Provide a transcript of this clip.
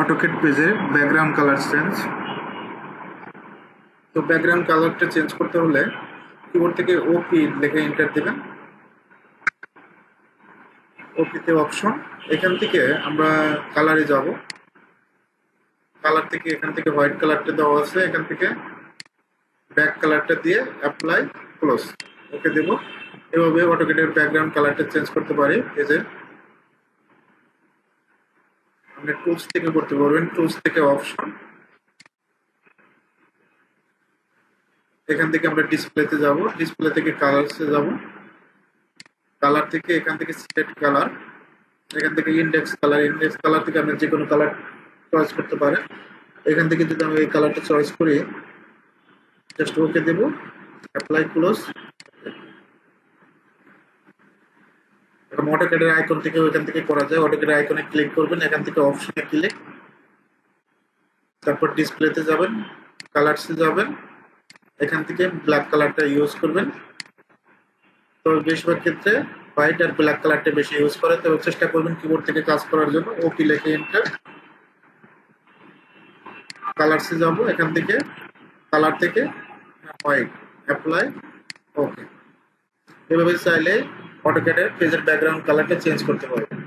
অটোকেট পেজে background colour change তো background কালারটা চেঞ্জ করতে হলে কিবোর্ড থেকে ওপি লিখে এন্টার দেবেন। ওপিতে অপশন এখান থেকে আমরা কালারে যাব। কালার থেকে এখান থেকে হোয়াইট কালারটা দেওয়া আছে। এখান থেকে ব্যাক কালারটা দিয়ে অ্যাপ্লাই ক্লোজ ওকে দেব। এভাবে অটোকেটের ব্যাকগ্রাউন্ড কালারটা চেঞ্জ করতে পারি। এই যে আপনি টুলস থেকে করতে পারবেন টুলস থেকে অপশন এখান থেকে আমরা ডিসপ্লেতে যাব ডিসপ্লে থেকে কালারসে যাব। কালার থেকে এখান থেকে সিলেক্ট কালার এখান থেকে ইন্ডেক্স কালার ইন্ডেক্স কালার থেকে আপনি যে কোনো কালার চয়েস করতে পারেন। এখান থেকে যদি আমি এই কালারটা চয়েস করি জাস্ট ওকে দেব অ্যাপ্লাই ক্লোজ এখন অটোক্যাডের আইকন থেকে ওইখান থেকে করা যায় অটোক্যাডের আইকনে ক্লিক করবেন, এখান থেকে অপশনে ক্লিক তারপর ডিসপ্লেতে যাবেন কালারসে যাবেন, এখান থেকে ব্ল্যাক কালারটা ইউজ করবেন। তো বেশিরভাগ ক্ষেত্রে হোয়াইট আর ব্ল্যাক কালারটা বেশি ইউজ করে তবে চেষ্টা করবেন কিবোর্ড থেকে কাজ করার জন্য ওপি লেখে এন্টার কালারসে যাব, এখান থেকে কালার থেকে হোয়াইট অ্যাপ্লাই ওকে এভাবে চাইলে অটোক্যাডের পেজের ব্যাকগ্রাউন্ড কালারটা চেঞ্জ করতে পারবেন